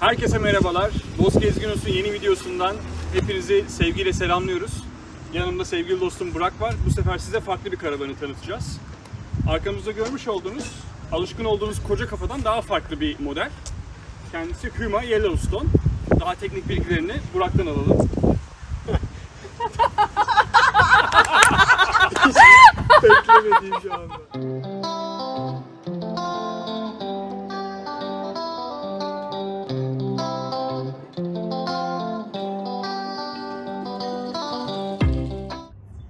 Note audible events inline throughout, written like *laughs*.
Herkese merhabalar. Dost Gezgin yeni videosundan hepinizi sevgiyle selamlıyoruz. Yanımda sevgili dostum Burak var. Bu sefer size farklı bir karavanı tanıtacağız. Arkamızda görmüş olduğunuz, alışkın olduğunuz koca kafadan daha farklı bir model. Kendisi Huma Yellowstone. Daha teknik bilgilerini Burak'tan alalım. *laughs* Beklemediğim şu anda.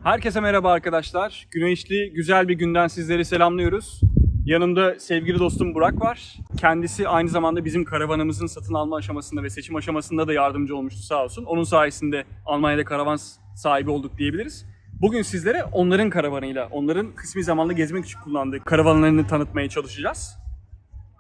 Herkese merhaba arkadaşlar. Güneşli, güzel bir günden sizleri selamlıyoruz. Yanımda sevgili dostum Burak var. Kendisi aynı zamanda bizim karavanımızın satın alma aşamasında ve seçim aşamasında da yardımcı olmuştu sağ olsun. Onun sayesinde Almanya'da karavan sahibi olduk diyebiliriz. Bugün sizlere onların karavanıyla, onların kısmi zamanlı gezmek için kullandığı karavanlarını tanıtmaya çalışacağız.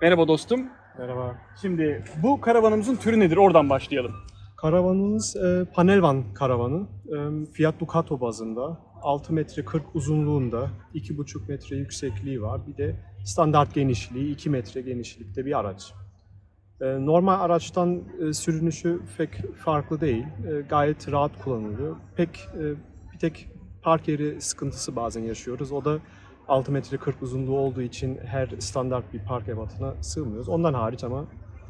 Merhaba dostum. Merhaba. Şimdi bu karavanımızın türü nedir? Oradan başlayalım. Karavanımız e, panel van karavanı. E, Fiat Ducato bazında. 6 metre 40 uzunluğunda, 2,5 metre yüksekliği var. Bir de standart genişliği 2 metre genişlikte bir araç. E, normal araçtan e, sürünüşü pek farklı değil. E, gayet rahat kullanılıyor. Pek e, bir tek park yeri sıkıntısı bazen yaşıyoruz. O da 6 metre 40 uzunluğu olduğu için her standart bir park ebatına sığmıyoruz. Ondan hariç ama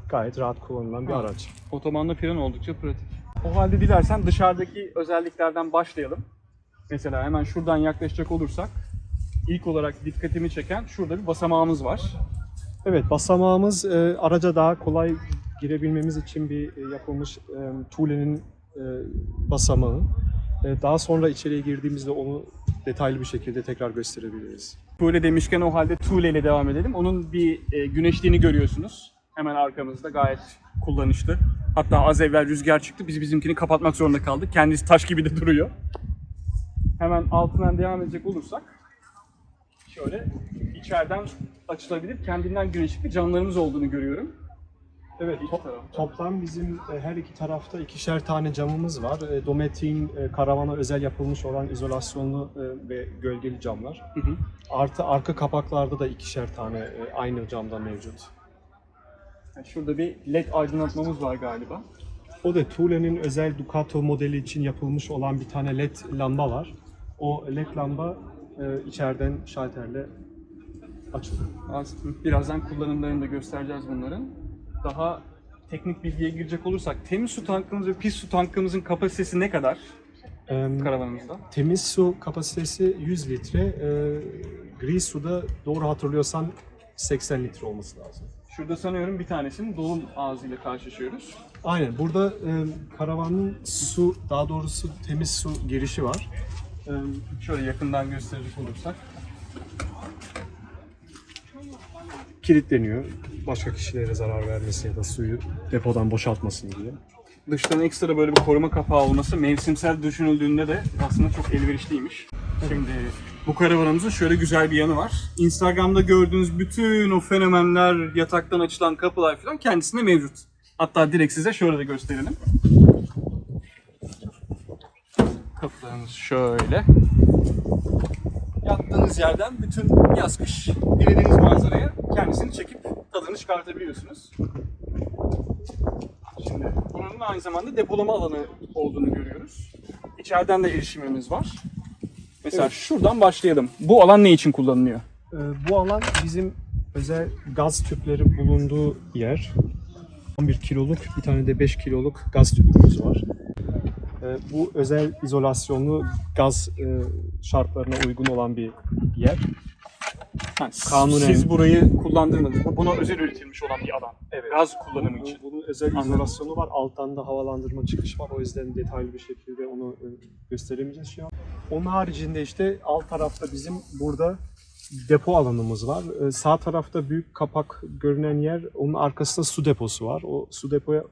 gayet rahat kullanılan bir Ha. araç. Otobanla fren oldukça pratik. O halde dilersen dışarıdaki özelliklerden başlayalım. Mesela hemen şuradan yaklaşacak olursak ilk olarak dikkatimi çeken şurada bir basamağımız var. Evet, basamağımız e, araca daha kolay girebilmemiz için bir e, yapılmış e, tuğlenin e, basamağı. E, daha sonra içeriye girdiğimizde onu detaylı bir şekilde tekrar gösterebiliriz. Tuğle demişken o halde tuğle ile devam edelim. Onun bir e, güneşliğini görüyorsunuz. Hemen arkamızda gayet kullanışlı. Hatta az evvel rüzgar çıktı. Biz bizimkini kapatmak zorunda kaldık. Kendisi taş gibi de duruyor. Hemen altından devam edecek olursak şöyle içeriden açılabilir. Kendinden güneşlikli camlarımız olduğunu görüyorum. Evet, to- toplam bizim e, her iki tarafta ikişer tane camımız var. E, Dometik'in e, karavana özel yapılmış olan izolasyonlu ve gölgeli camlar. Hı hı. Artı arka kapaklarda da ikişer tane aynı camda mevcut. Yani Şurada bir led aydınlatmamız var galiba. O da Thule'nin özel Ducato modeli için yapılmış olan bir tane led lamba var. O led lamba e, içeriden şalterle açılıyor. Az- Birazdan kullanımlarını da göstereceğiz bunların. Daha teknik bilgiye girecek olursak temiz su tankımız ve pis su tankımızın kapasitesi ne kadar karavanımızda? temiz su kapasitesi 100 litre, e, gri suda doğru hatırlıyorsam 80 litre olması lazım. Şurada sanıyorum bir tanesinin dolum ağzıyla karşılaşıyoruz. Aynen. Burada e, karavanın su, daha doğrusu temiz su girişi var. Ee, Şöyle yakından gösterecek olursak. Kilitleniyor. Başka kişilere zarar vermesi ya da suyu depodan boşaltmasın diye. Dıştan ekstra böyle bir koruma kapağı olması mevsimsel düşünüldüğünde de aslında çok elverişliymiş. Şimdi bu karavanımızın şöyle güzel bir yanı var. Instagram'da gördüğünüz bütün o fenomenler, yataktan açılan kapılar falan kendisinde mevcut. Hatta direkt size şöyle de gösterelim. Kapılarımız şöyle. Yattığınız yerden bütün yaz kış dilediğiniz manzaraya kendisini çekip tadını çıkartabiliyorsunuz. Şimdi bunun aynı zamanda depolama alanı olduğunu görüyoruz. İçeriden de erişimimiz var. Mesela Evet. şuradan başlayalım. Bu alan ne için kullanılıyor? Ee, Bu alan bizim özel gaz tüpleri bulunduğu yer. 11 kiloluk bir tane de 5 kiloluk gaz tüpümüz var. Ee, Bu özel izolasyonlu gaz e, şartlarına uygun olan bir yer. Ha, Kanunen- Siz burayı kullandırmadınız. Bu buna özel üretilmiş olan bir alan. Evet. Gaz kullanımı için. Bunun özel Anladım. izolasyonu var. Alttan da havalandırma çıkış var. O yüzden detaylı bir şekilde onu e, gösteremeyeceğiz şu an. Onun haricinde işte alt tarafta bizim burada depo alanımız var. Ee, Sağ tarafta büyük kapak görünen yer, onun arkasında su deposu var. O su depoya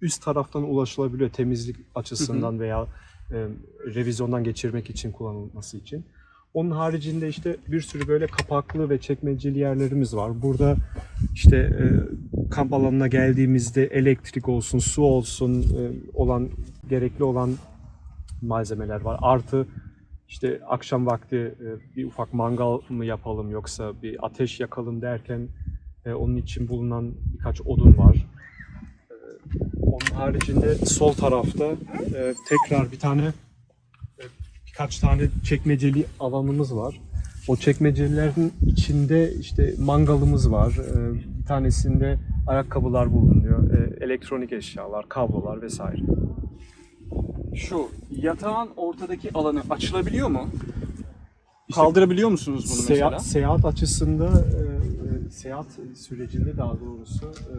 üst taraftan ulaşılabiliyor temizlik açısından veya e, revizyondan geçirmek için kullanılması için. Onun haricinde işte bir sürü böyle kapaklı ve çekmeceli yerlerimiz var. Burada işte e, kamp alanına geldiğimizde elektrik olsun, su olsun e, olan gerekli olan malzemeler var. Artı işte akşam vakti e, bir ufak mangal mı yapalım yoksa bir ateş yakalım derken e, onun için bulunan birkaç odun var. E, Onun haricinde sol tarafta tekrar bir tane birkaç tane çekmeceli alanımız var. O çekmecelerin içinde işte mangalımız var. Bir tanesinde ayakkabılar bulunuyor. Elektronik eşyalar, kablolar vesaire. Şu yatağın ortadaki alanı açılabiliyor mu? Kaldırabiliyor musunuz bunu mesela? Seyahat, seyahat açısında, e, e, seyahat sürecinde daha doğrusu e,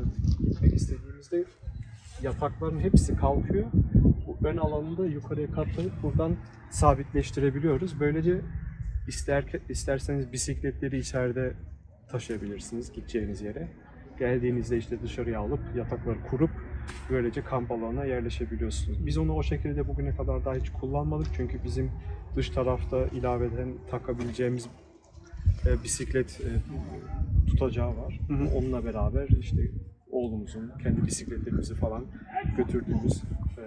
gitmek istediğimizde yatakların hepsi kalkıyor. Bu ön alanını da yukarıya katlayıp buradan sabitleştirebiliyoruz. Böylece ister, isterseniz bisikletleri içeride taşıyabilirsiniz gideceğiniz yere. Geldiğinizde işte dışarıya alıp yatakları kurup böylece kamp alanına yerleşebiliyorsunuz. Biz onu o şekilde bugüne kadar daha hiç kullanmadık çünkü bizim dış tarafta ilaveden takabileceğimiz e, bisiklet e, tutacağı var. Hı hı. Onunla beraber işte oğlumuzun kendi bisikletlerimizi falan götürdüğümüz e, e,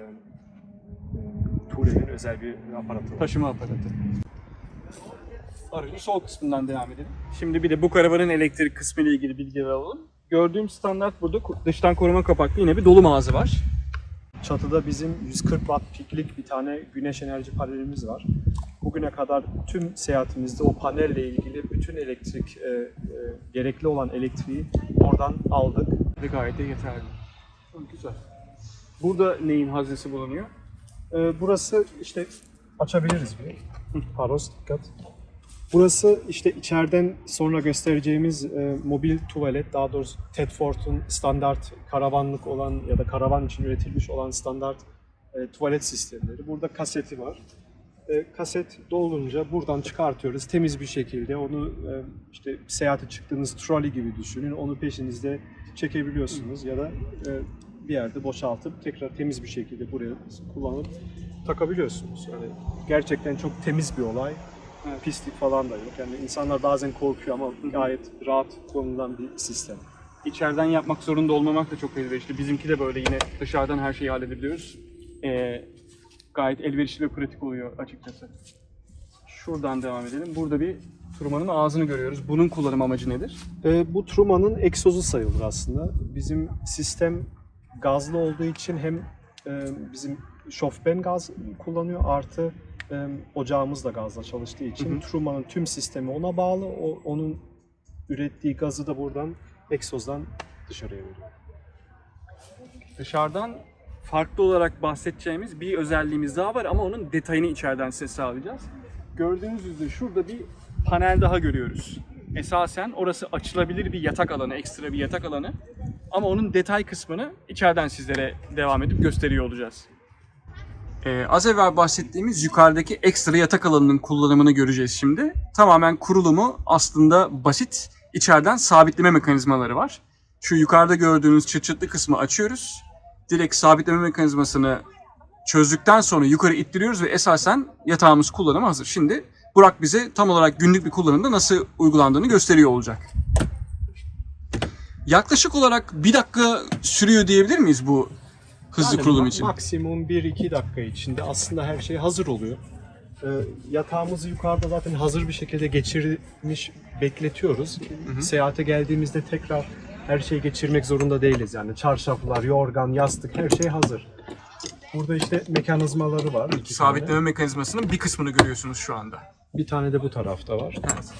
Toure'nin özel bir aparatı var. Taşıma aparatı. Aracın sol kısmından devam edelim. Şimdi bir de bu karavanın elektrik kısmı ile ilgili bilgiler alalım. Gördüğüm standart burada dıştan koruma kapaklı yine bir dolum ağzı var. Çatıda bizim 140 watt piklik bir tane güneş enerji panelimiz var. Bugüne kadar tüm seyahatimizde o panelle ilgili bütün elektrik, e, e, gerekli olan elektriği oradan aldık. Ve gayet de yeterli. Çok güzel. Burada neyin haznesi bulunuyor? E, burası işte açabiliriz bir. Paros dikkat. Burası işte içeriden sonra göstereceğimiz e, mobil tuvalet, daha doğrusu Tedford'un standart karavanlık olan ya da karavan için üretilmiş olan standart e, tuvalet sistemleri. Burada kaseti var. E, kaset dolunca buradan çıkartıyoruz temiz bir şekilde. Onu e, işte seyahate çıktığınız trolley gibi düşünün. Onu peşinizde çekebiliyorsunuz ya da e, bir yerde boşaltıp tekrar temiz bir şekilde buraya kullanıp takabiliyorsunuz. Yani gerçekten çok temiz bir olay. Evet. Pislik falan da yok. Yani insanlar bazen korkuyor ama gayet rahat kullanılan bir sistem. İçeriden yapmak zorunda olmamak da çok elverişli. Bizimki de böyle yine dışarıdan her şeyi halledebiliyoruz. Ee, gayet elverişli ve pratik oluyor açıkçası. Şuradan devam edelim. Burada bir turmanın ağzını görüyoruz. Bunun kullanım amacı nedir? E, bu Truman'ın egzozu sayılır aslında. Bizim sistem gazlı olduğu için hem e, bizim şofben gaz kullanıyor artı e, ocağımız da gazla çalıştığı için Hı hı. Truman'ın tüm sistemi ona bağlı. O, onun ürettiği gazı da buradan egzozdan dışarıya veriyor. Dışarıdan farklı olarak bahsedeceğimiz bir özelliğimiz daha var ama onun detayını içeriden size sağlayacağız. Gördüğünüz üzere şurada bir panel daha görüyoruz. Esasen orası açılabilir bir yatak alanı, ekstra bir yatak alanı. Ama onun detay kısmını içeriden sizlere devam edip gösteriyor olacağız. Ee, az evvel bahsettiğimiz yukarıdaki ekstra yatak alanının kullanımını göreceğiz şimdi. Tamamen kurulumu aslında basit. İçeriden sabitleme mekanizmaları var. Şu yukarıda gördüğünüz çıt çıtlı kısmı açıyoruz. Direkt sabitleme mekanizmasını çözdükten sonra yukarı ittiriyoruz ve esasen yatağımız kullanıma hazır. Şimdi Burak bize tam olarak günlük bir kullanımda nasıl uygulandığını gösteriyor olacak. Yaklaşık olarak bir dakika sürüyor diyebilir miyiz bu hızlı Yani kurulum için? Maksimum 1-2 dakika içinde aslında her şey hazır oluyor. Ee, yatağımızı yukarıda zaten hazır bir şekilde geçirmiş bekletiyoruz. Seyahate geldiğimizde tekrar her şeyi geçirmek zorunda değiliz. Yani çarşaflar, yorgan, yastık her şey hazır. Burada işte mekanizmaları var. iki Sabitleme tane. mekanizmasının bir kısmını görüyorsunuz şu anda. Bir tane de bu tarafta var. Evet.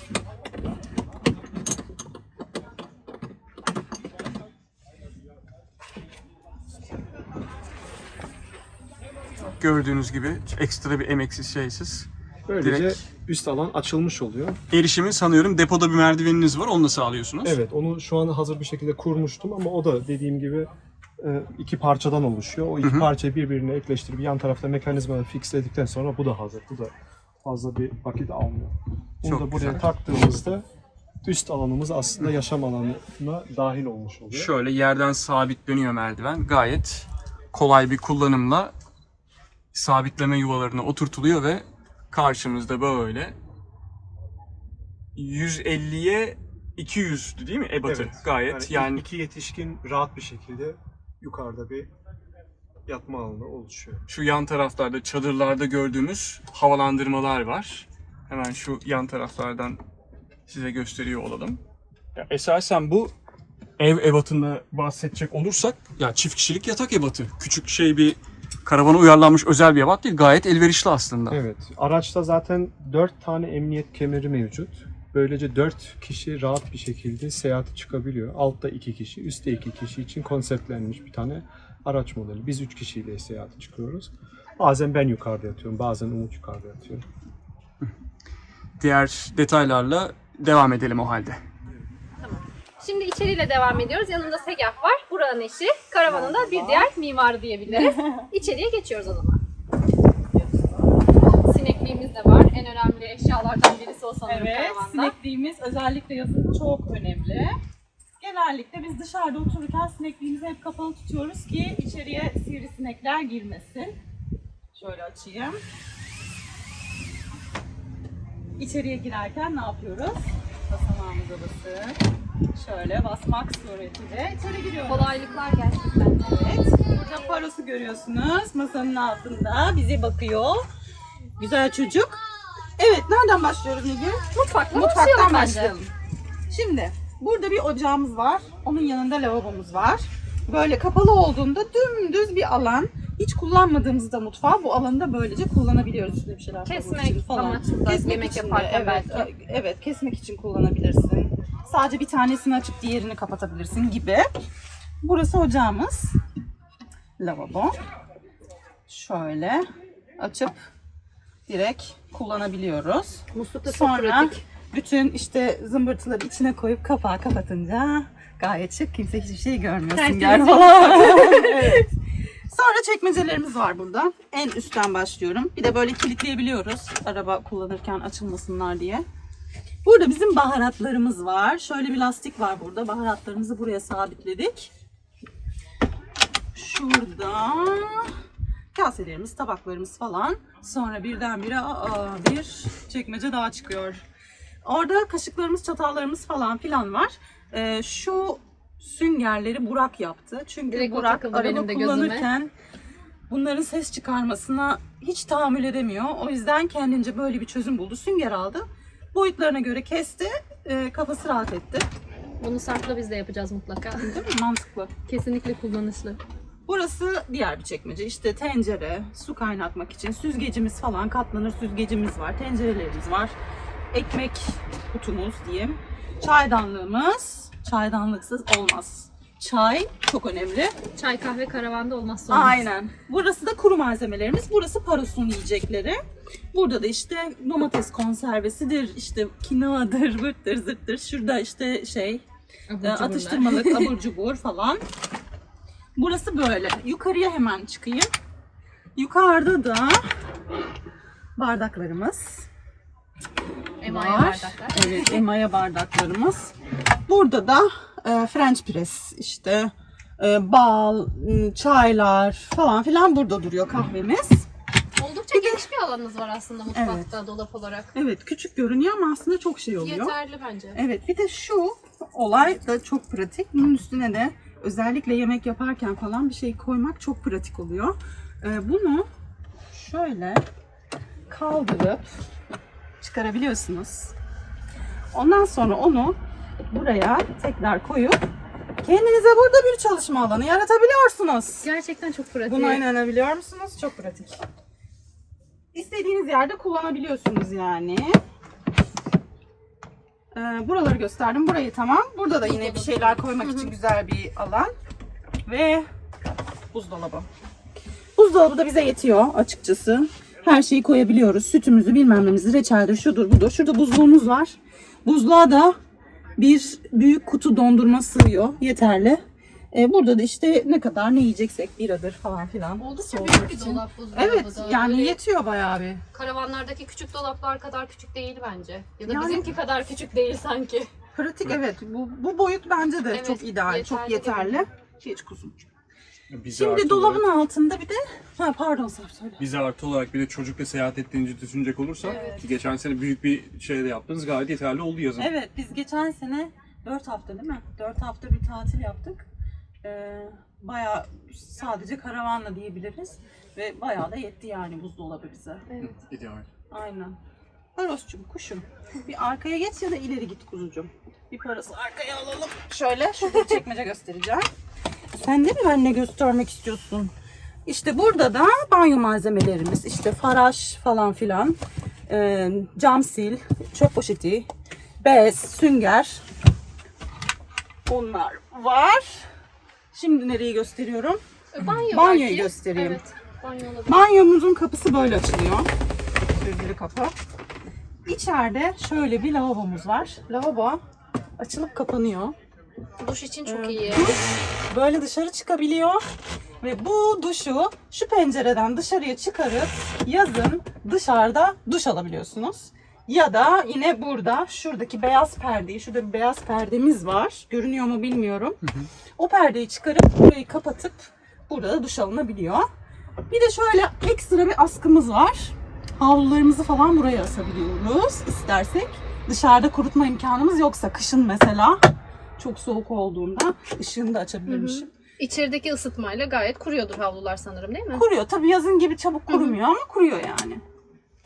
Gördüğünüz gibi ekstra bir emeksiz şeysiz. Böylece Direkt- üst alan açılmış oluyor. Erişimi sanıyorum depoda bir merdiveniniz var onunla sağlıyorsunuz. Evet, onu şu an hazır bir şekilde kurmuştum ama o da dediğim gibi e, iki parçadan oluşuyor. O iki Hı hı. parçayı birbirine ekleştirip yan tarafta mekanizmayı fixledikten sonra bu da hazır. Bu da fazla bir vakit almıyor. Bunu Çok da buraya güzel. taktığımızda üst alanımız aslında yaşam alanına dahil olmuş oluyor. Şöyle yerden sabitleniyor merdiven. Gayet kolay bir kullanımla sabitleme yuvalarına oturtuluyor ve karşımızda böyle 150'ye 200'dü değil mi ebatı? Evet. Gayet yani, yani iki yetişkin rahat bir şekilde yukarıda bir yatma alanı oluşuyor. şu yan taraflarda çadırlarda gördüğümüz havalandırmalar var. Hemen şu yan taraflardan size gösteriyor olalım. Ya esasen bu ev ebatında bahsedecek olursak ya çift kişilik yatak ebatı. Küçük şey bir karavana uyarlanmış özel bir ebat değil. Gayet elverişli aslında. Evet. Araçta zaten 4 tane emniyet kemeri mevcut. Böylece 4 kişi rahat bir şekilde seyahate çıkabiliyor. Altta 2 kişi, üstte 2 kişi için konseptlenmiş bir tane araç modeli. Biz 3 kişiyle seyahate çıkıyoruz. Bazen ben yukarıda yatıyorum, bazen Umut yukarıda yatıyor. Diğer detaylarla devam edelim o halde. Şimdi içeriyle devam ediyoruz. Yanında Segah var. Buranın eşi. Karavanın da bir diğer mimarı diyebiliriz. *laughs* İçeriye geçiyoruz o zaman. Sinekliğimiz de var. En önemli eşyalardan birisi o sanırım Evet, karavanda. sinekliğimiz özellikle yazın çok önemli. Genellikle biz dışarıda otururken sinekliğimizi hep kapalı tutuyoruz ki içeriye sivrisinekler girmesin. Şöyle açayım. İçeriye girerken ne yapıyoruz? Basamağımıza basıp şöyle basmak suretiyle içeri giriyoruz. Kolaylıklar gerçekten. Evet. Burada parosu görüyorsunuz. Masanın altında bize bakıyor. Güzel çocuk. Evet, nereden başlıyoruz Nilgün? Mutfakla Mutfaktan başlayalım. Şimdi burada bir ocağımız var. Onun yanında lavabomuz var. Böyle kapalı olduğunda dümdüz bir alan. Hiç kullanmadığımızda mutfağı bu alanda böylece kullanabiliyoruz. Üstüne bir şeyler Kesmek için falan. amaçlı yemek için de, yaparken evet, belki. Evet, kesmek için kullanabilirsin. Sadece bir tanesini açıp diğerini kapatabilirsin gibi. Burası ocağımız. Lavabo. Şöyle açıp direkt kullanabiliyoruz. Musluk da Sonra pratik. bütün işte zımbırtıları içine koyup kapağı kapatınca gayet şık. Kimse hiçbir şey görmüyor. Tertemiz Sünger bir falan. evet. Sonra çekmecelerimiz var burada. En üstten başlıyorum. Bir de böyle kilitleyebiliyoruz. Araba kullanırken açılmasınlar diye. Burada bizim baharatlarımız var. Şöyle bir lastik var burada. Baharatlarımızı buraya sabitledik. Şurada kaselerimiz, tabaklarımız falan. Sonra birdenbire aa, bir çekmece daha çıkıyor. Orada kaşıklarımız, çatallarımız falan filan var. Ee, şu süngerleri Burak yaptı. Çünkü Direkt Burak araba benim de gözüme. kullanırken bunların ses çıkarmasına hiç tahammül edemiyor. O yüzden kendince böyle bir çözüm buldu. Sünger aldı. Boyutlarına göre kesti. Ee, kafası rahat etti. Bunu Sarp'la biz de yapacağız mutlaka. Değil mi? Mantıklı. Kesinlikle kullanışlı. Burası diğer bir çekmece. İşte tencere, su kaynatmak için süzgecimiz falan, katlanır süzgecimiz var, tencerelerimiz var. Ekmek kutumuz diyeyim. Çaydanlığımız, çaydanlıksız olmaz. Çay çok önemli. Çay kahve karavanda olmazsa olmaz. Aynen. Burası da kuru malzemelerimiz. Burası parosun yiyecekleri. Burada da işte domates konservesidir, işte kinoadır, vırttır, zırttır. Şurada işte şey, Abur e, cuburlar. atıştırmalık, *laughs* abur cubur falan. Burası böyle. Yukarıya hemen çıkayım. Yukarıda da bardaklarımız Emaye var. bardaklar. Evet, emaye bardaklarımız. Burada da e, French press işte e, bal, m, çaylar falan filan burada duruyor kahvemiz. Oldukça geniş bir alanınız var aslında mutfakta dolap olarak. Evet, küçük görünüyor ama aslında çok şey oluyor. Yeterli bence. Evet bir de şu olay da çok pratik. Bunun üstüne de özellikle yemek yaparken falan bir şey koymak çok pratik oluyor. Ee, bunu şöyle kaldırıp çıkarabiliyorsunuz. Ondan sonra onu buraya tekrar koyup kendinize burada bir çalışma alanı yaratabiliyorsunuz. Gerçekten çok pratik. Buna inanabiliyor musunuz? Çok pratik. İstediğiniz yerde kullanabiliyorsunuz yani. Ee, buraları gösterdim. Burayı tamam. Burada da yine bir şeyler koymak için güzel bir alan. Ve buzdolabı. Buzdolabı da bize yetiyor açıkçası. Her şeyi koyabiliyoruz. Sütümüzü bilmem nemizi, reçeldir, şudur budur. Şurada buzluğumuz var. Buzluğa da bir büyük kutu dondurma sığıyor. Yeterli. Ee, burada da işte ne kadar ne yiyeceksek biradır falan filan. Oldukça soğumak büyük bir için. dolap buzdolabı Evet da. yani Öyle yetiyor bayağı bir. Karavanlardaki küçük dolaplar kadar küçük değil bence. Ya da Yani- bizimki kadar küçük değil sanki. Pratik evet. Bu, bu boyut bence de Evet, çok ideal, çok yeterli yeterli. Hiç kuzum. Bize Şimdi artı dolabın olarak, altında bir de ha pardon Sarp söyle. bize artı olarak bir de çocukla seyahat ettiğinizi düşünecek olursak ki geçen sene büyük bir şey de yaptınız gayet yeterli oldu yazın. Evet biz geçen sene 4 hafta değil mi? 4 hafta bir tatil yaptık. Ee, bayağı sadece karavanla diyebiliriz. Ve bayağı da yetti yani buzdolabı bize. Evet. İdeal. Aynen. Baros'cum kuşum. Bir arkaya geç ya da ileri git kuzucum. Bir parası arkaya alalım. Şöyle şurada bir çekmece göstereceğim. Sen de mi benimle göstermek istiyorsun? İşte burada da banyo malzemelerimiz. işte faraş falan filan. Ee, cam sil, çöp poşeti, bez, sünger. Bunlar var. Şimdi nereyi gösteriyorum? Banyo Banyoyu belki. göstereyim. Evet. Banyo olabilir. Banyomuzun kapısı böyle açılıyor. Sürgülü kapı. İçeride şöyle bir lavabomuz var. Lavabo açılıp kapanıyor. Duş için çok iyi. Böyle dışarı çıkabiliyor. Ve bu duşu şu pencereden dışarıya çıkarıp yazın dışarıda duş alabiliyorsunuz. Ya da yine burada şuradaki beyaz perdeyi, şurada bir beyaz perdemiz var. Görünüyor mu bilmiyorum. O perdeyi çıkarıp burayı kapatıp burada da duş alınabiliyor. Bir de şöyle ekstra bir askımız var. Havlularımızı falan buraya asabiliyoruz istersek. Dışarıda kurutma imkanımız yoksa kışın mesela çok soğuk olduğunda ışığını da açabilirmişim. İçerideki ısıtmayla gayet kuruyordur havlular sanırım değil mi? Kuruyor. Tabii yazın gibi çabuk kurumuyor ama kuruyor yani.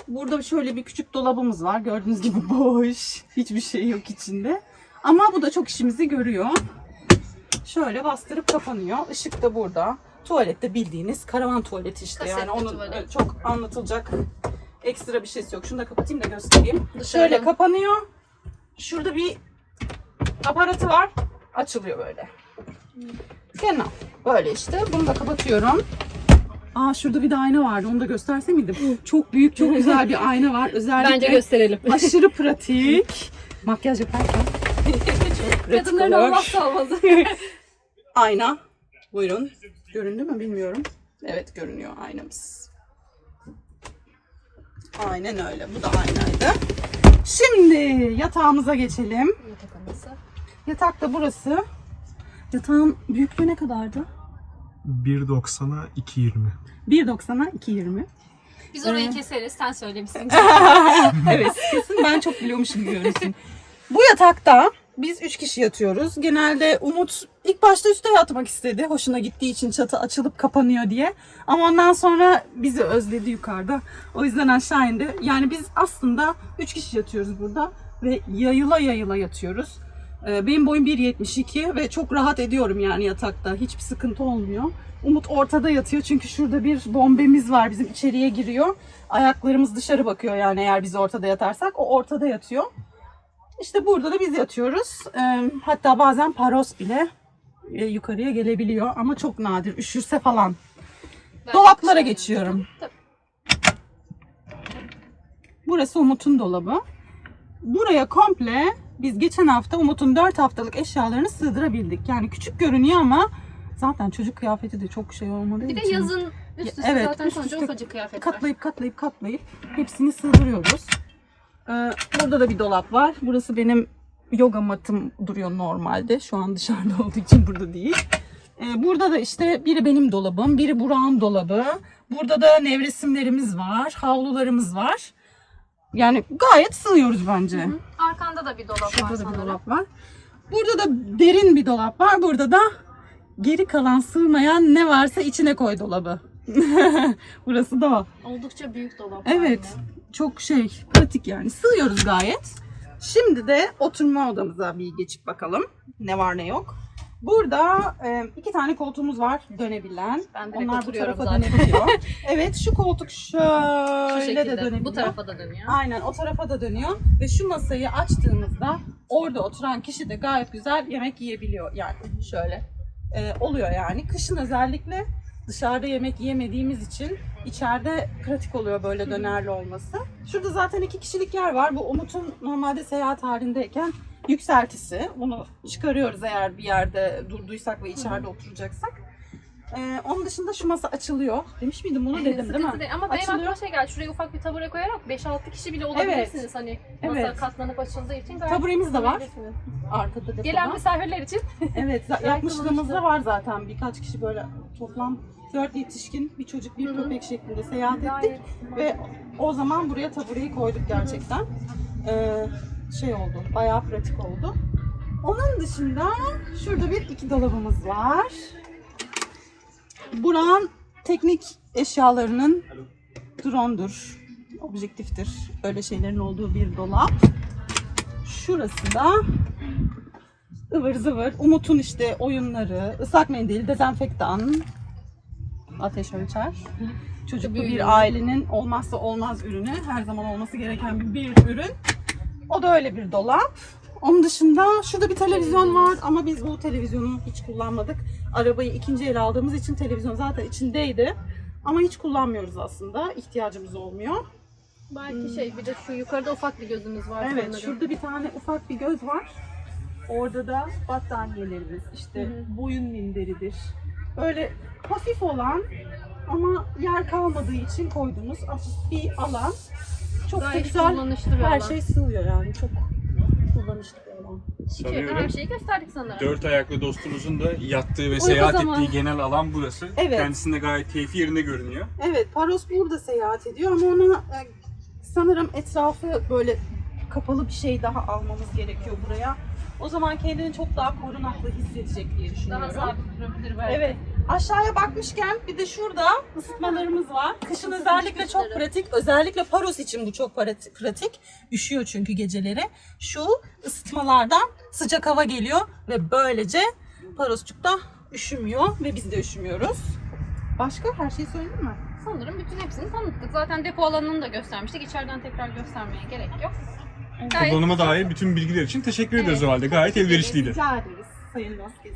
Burada şöyle bir küçük dolabımız var. Gördüğünüz gibi *laughs* boş. Hiçbir şey yok içinde. Ama bu da çok işimizi görüyor. Şöyle bastırıp kapanıyor. Işık da burada. Tuvalette bildiğiniz karavan tuvaleti işte. Kasetli yani onun tuvalet. e, çok anlatılacak ekstra bir şeysi yok. Şunu da kapatayım da göstereyim. Dışarıdan. Şöyle kapanıyor. Şurada bir aparatı var. Açılıyor böyle. Genel. Böyle işte. Bunu da kapatıyorum. Aa şurada bir de ayna vardı. Onu da gösterse miydim? Çok büyük, çok güzel bir ayna var. Özellikle Bence gösterelim. aşırı pratik. Makyaj yaparken çok pratik Kadınların olur. olmazsa olmazı. Ayna. Buyurun. Göründü mü bilmiyorum. Evet görünüyor aynamız. Aynen öyle. Bu da aynaydı. Şimdi yatağımıza geçelim. Yatak odası. Yatak da burası. Yatağın büyüklüğü ne kadardı? 1.90'a 2.20. 1.90'a 2.20. Biz orayı keseriz. Sen söylemişsin. *laughs* evet kesin ben çok biliyormuşum görünsün. Bu yatakta biz üç kişi yatıyoruz. Genelde Umut ilk başta üstte yatmak istedi. Hoşuna gittiği için çatı açılıp kapanıyor diye. Ama ondan sonra bizi özledi yukarıda. O yüzden aşağı indi. Yani biz aslında üç kişi yatıyoruz burada. Ve yayıla yayıla yatıyoruz. Ee, Benim boyum 1.72 ve çok rahat ediyorum yani yatakta. Hiçbir sıkıntı olmuyor. Umut ortada yatıyor çünkü şurada bir bombemiz var bizim içeriye giriyor. Ayaklarımız dışarı bakıyor yani eğer biz ortada yatarsak o ortada yatıyor. İşte burada da biz yatıyoruz. Ee, hatta bazen paros bile e, yukarıya gelebiliyor ama çok nadir üşürse falan. Ben Dolaplara geçiyorum. Tabii. Burası Umut'un dolabı. Buraya komple biz geçen hafta Umut'un 4 haftalık eşyalarını sığdırabildik. Yani küçük görünüyor ama zaten çocuk kıyafeti de çok şey olmadığı Bir de için. yazın üst üste Evet, zaten üst üste ufacık kıyafet var. katlayıp katlayıp katlayıp hepsini sığdırıyoruz. Ee, burada da bir dolap var. Burası benim yoga matım duruyor normalde. Şu an dışarıda *laughs* olduğu için burada değil. Ee, burada da işte biri benim dolabım, biri Burak'ın dolabı. Burada da nevresimlerimiz var, havlularımız var. Yani gayet sığıyoruz bence. Arkanda da bir dolap var Burada da bir sanırım. dolap var. Burada da derin bir dolap var. Burada da geri kalan sığmayan ne varsa içine koy dolabı. *laughs* Burası da o. Oldukça büyük dolap. Evet. Çok şey pratik yani. Sığıyoruz gayet. Şimdi de oturma odamıza bir geçip bakalım. Ne var ne yok. Burada e, iki tane koltuğumuz var dönebilen. Ben Onlar bu tarafa zaten. dönebiliyor. *laughs* evet şu koltuk Şu şöyle de şekilde. dönebiliyor. Bu tarafa da dönüyor. Aynen o tarafa da dönüyor ve şu masayı açtığımızda orada oturan kişi de gayet güzel yemek yiyebiliyor yani şöyle Ee, oluyor yani kışın özellikle dışarıda yemek yemediğimiz için içeride pratik oluyor böyle dönerli olması. Şurada zaten iki kişilik yer var. Bu Umut'un normalde seyahat halindeyken yükseltisi. Bunu çıkarıyoruz eğer bir yerde durduysak ve içeride oturacaksak. Ee, onun dışında şu masa açılıyor. Demiş miydim bunu dedim değil mi? değil. Ama benim aklıma şey geldi. Şuraya ufak bir tabure koyarak 5-6 kişi bile olabilirsiniz. Hani masa Evet. katlanıp açıldığı için gayet Taburemiz de var. kullanabilirsiniz. Arkada depoda. Gelen misafirler için *laughs* Evet, za- Gayet yapmışlığımızda kullanışlı. var zaten birkaç kişi böyle toplam dört yetişkin, bir çocuk, bir köpek şeklinde seyahat ettik gayet ve o zaman buraya tabureyi koyduk gerçekten. Ee, şey oldu, bayağı pratik oldu. Onun dışında şurada bir iki dolabımız var. Buran teknik eşyalarının drone'dur. objektiftir. Böyle şeylerin olduğu bir dolap. Şurası da ıvır zıvır. Umut'un işte oyunları, ıslak mendil, dezenfektan, ateş ölçer. Çocuklu bir ailenin olmazsa olmaz ürünü. Her zaman olması gereken bir ürün. O da öyle bir dolap. Onun dışında şurada bir televizyon var ama biz bu televizyonu hiç kullanmadık. Arabayı ikinci el aldığımız için televizyon zaten içindeydi. Ama hiç kullanmıyoruz aslında. İhtiyacımız olmuyor. Belki şey bir de şu yukarıda ufak bir gözümüz var Evet, sanırım. şurada bir tane ufak bir göz var. Orada da battaniyelerimiz, işte boyun minderidir. Böyle hafif olan ama yer kalmadığı için koyduğumuz hafif bir alan. Çok Gayet güzel. kullanışlı bir Her alan. şey sığıyor yani. Çok kullanışlı bir alan. İçeride her Sanıyorum şeyi gösterdik sanırım. dört ayaklı dostumuzun da yattığı ve seyahat zamanı. ettiği genel alan burası. Evet. Kendisinde gayet keyfi yerinde görünüyor. Evet, Paros burada seyahat ediyor ama ona e, sanırım etrafı böyle kapalı bir şey daha almamız gerekiyor buraya. O zaman kendini çok daha korunaklı hissedecek diye düşünüyorum. Daha sabit durabilir belki. Evet. Aşağıya bakmışken bir de şurada ısıtmalarımız var. Kışın özellikle çok pratik. Özellikle Paros için bu çok pratik. Üşüyor çünkü geceleri. Şu ısıtmalardan sıcak hava geliyor ve böylece Parosçuk da üşümüyor ve biz de üşümüyoruz. Başka her şeyi söyledin mi? Sanırım bütün hepsini tanıttık. Zaten depo alanını da göstermiştik. İçeriden tekrar göstermeye gerek yok. Gayet Kullanıma dair bütün bilgiler için teşekkür ederiz Evet. o halde. Gayet elverişliydi. Rica ederiz Sayın Vasquez.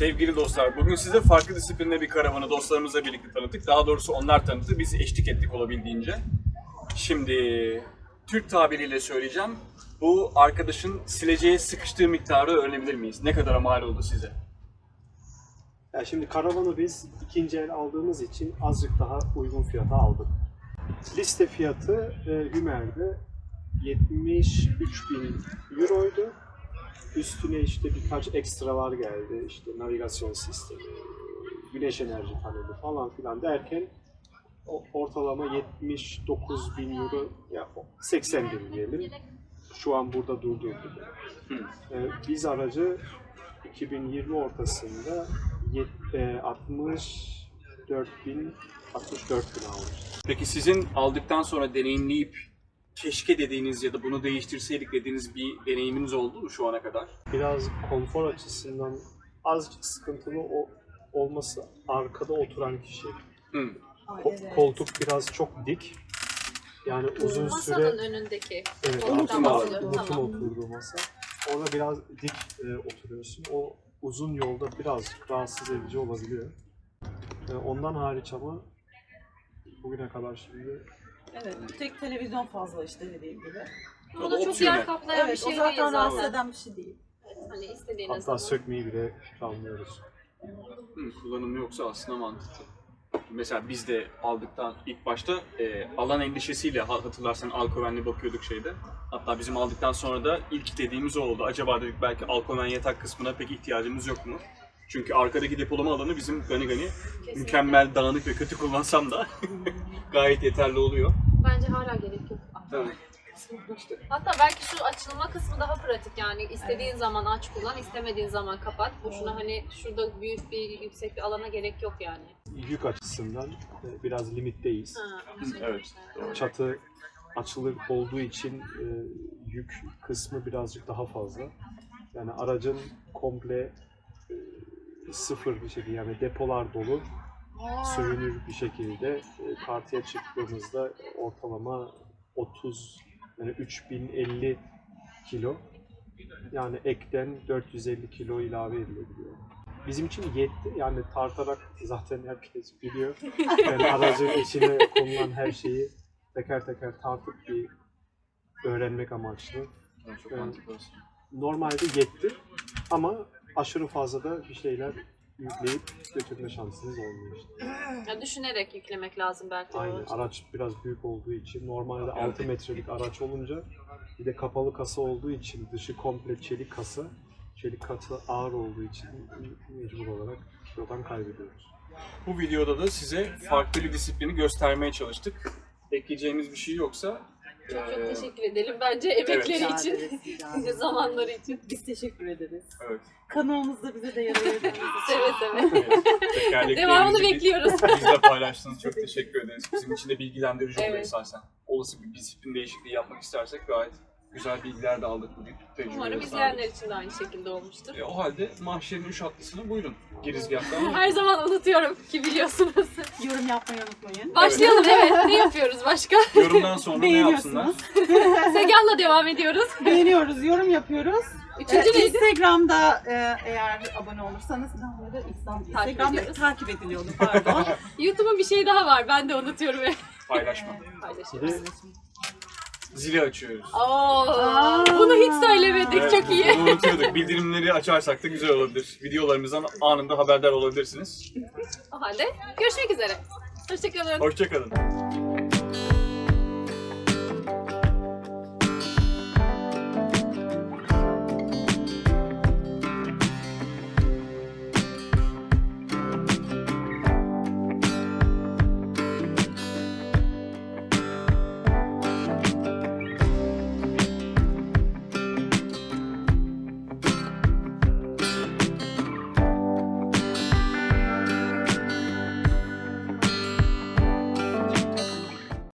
Sevgili dostlar, bugün size farklı disiplinde bir karavanı dostlarımızla birlikte tanıttık. Daha doğrusu onlar tanıttı, biz eşlik ettik olabildiğince. Şimdi Türk tabiriyle söyleyeceğim. Bu arkadaşın sileceğe sıkıştığı miktarı öğrenebilir miyiz? Ne kadara mal oldu size? Ya şimdi karavanı biz ikinci el aldığımız için azıcık daha uygun fiyata aldık. Liste fiyatı e, Hümer'de 73 bin euroydu. Üstüne işte birkaç ekstralar geldi. İşte navigasyon sistemi, güneş enerji paneli falan filan derken o- ortalama 79 bin euro, ya 80 bin diyelim. Şu an burada durduğu gibi. Ee, biz aracı 2020 ortasında yet- e, 64 bin 64 bin almıştık. Peki sizin aldıktan sonra deneyimleyip keşke dediğiniz ya da bunu değiştirseydik dediğiniz bir deneyiminiz oldu mu şu ana kadar? Biraz konfor açısından azıcık sıkıntılı o, olması arkada oturan kişi. Hı. Ko- koltuk biraz çok dik. Yani uzun masanın süre önündeki. evet, koltuktan Tamam. oturduğu masa. Orada biraz dik e, oturuyorsun. O uzun yolda birazcık rahatsız edici olabiliyor. E, ondan hariç ama bugüne kadar şimdi Evet, tek televizyon fazla işte dediğim gibi. O da çok yer kaplayan bir Evet, şey o zaten değil rahatsız zaten. eden bir şey değil. Hani istediğiniz hatta zaman. sökmeyi bile planlıyoruz. Hı, kullanımı yoksa aslında mantıklı. Mesela biz de aldıktan ilk başta e, alan endişesiyle ha- hatırlarsan Alkoven'le bakıyorduk şeyde. Hatta bizim aldıktan sonra da ilk dediğimiz o oldu. Acaba dedik belki Alkoven yatak kısmına pek ihtiyacımız yok mu? Çünkü arkadaki depolama alanı bizim gani gani mükemmel dağınık ve kötü kullansam da *laughs* gayet yeterli oluyor. Bence hala gerek yok. Evet. Hatta belki şu açılma kısmı daha pratik yani istediğin zaman aç kullan, istemediğin zaman kapat. Boşuna hani şurada büyük bir yüksek bir alana gerek yok yani. Yük açısından e, biraz limitteyiz. Ha, söylemişler. doğru. Çatı açılır olduğu için e, yük kısmı birazcık daha fazla. Yani aracın komple sıfır bir şekilde yani depolar dolu sürünür bir şekilde e, tartıya çıktığımızda ortalama 30 yani 3050 kilo yani ekten 450 kilo ilave edilebiliyor. Bizim için yetti. Yani tartarak zaten herkes biliyor. Yani *laughs* aracın içine konulan her şeyi teker teker tartıp bir öğrenmek amaçlı. Aslında. Normalde yetti ama aşırı fazla da bir şeyler yükleyip götürme şansınız olmuyor işte. Ya düşünerek yüklemek lazım belki. Aynen. Araç biraz büyük olduğu için normalde 6 metrelik araç olunca bir de kapalı kasa olduğu için dışı komple çelik kasa. Çelik kasa ağır olduğu için mecbur olarak kilodan kaybediyoruz. Bu videoda da size farklı bir disiplini göstermeye çalıştık. Ekleyeceğimiz bir şey yoksa Çok Ee, çok teşekkür edelim bence emekleri Rica için, ederiz, rica ederiz. zamanları için. Biz teşekkür ederiz. Evet. Kanalımızda bize de için. *laughs* Seve seve. Tekerleklerimizi Devamını biz- bekliyoruz. Bizle paylaştığınız çok teşekkür ederiz. Bizim için de bilgilendirici oldu Evet. esasen. Olası bir disiplin değişikliği yapmak istersek gayet güzel bilgiler de aldık bugün. Tecrübeler Umarım izleyenler için de aynı şekilde olmuştur. E, o halde mahşerin üç atlısını buyurun girizgahtan. *laughs* Her zaman unutuyorum ki biliyorsunuz. Yorum yapmayı unutmayın. Başlayalım evet. Ne yapıyoruz başka? Yorumdan sonra ne yapsınlar? Beğeniyorsunuz. *laughs* Segan'la devam ediyoruz. Beğeniyoruz, yorum yapıyoruz. Üçüncü Ee, neydi? Instagram'da e, eğer abone olursanız de İslam, Instagram'da ediyoruz. takip ediliyordu pardon. *laughs* YouTube'un bir şey daha var. Ben de unutuyorum Paylaşma. paylaşıyoruz. Zili açıyoruz. Oo, Aa. bunu hiç söylemedik. Evet, Çok iyi. Bunu unutuyorduk. Bildirimleri açarsak da güzel olabilir. Videolarımızdan anında haberdar olabilirsiniz. O halde görüşmek üzere. Hoşçakalın. Hoşçakalın.